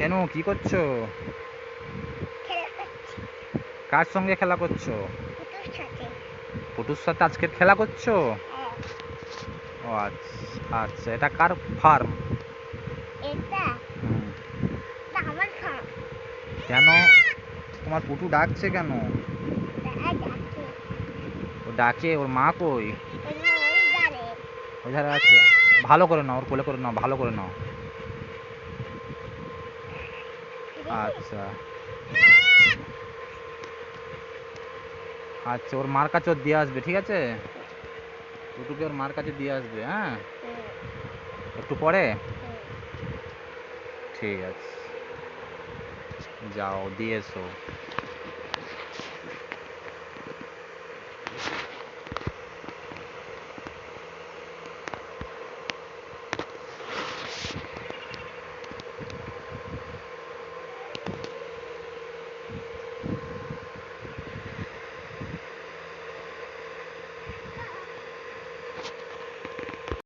কেন? কি করছ? কার সঙ্গে খেলা করছ? পুটুর সাথে। আজকের খেলা করছ? হ্যাঁ। ও আচ্ছা আচ্ছা এটা কার ফার্ম? কেন? তোমার পুটু ডাকছে কেন? ও ডাকে ওর মা কই? ওই ধারে আছে। ভালো করে নাও ওর কোলে করে নাও ভালো করে নাও। আচ্ছা। আচ্ছা ওর মার কাছে ওর দিয়ে আসবে, ঠিক আছে? টুটুকে ওর মার কাছে দিয়ে আসবে হ্যাঁ? একটু পরে? ঠিক আছে। যাও, দিয়ে এসো।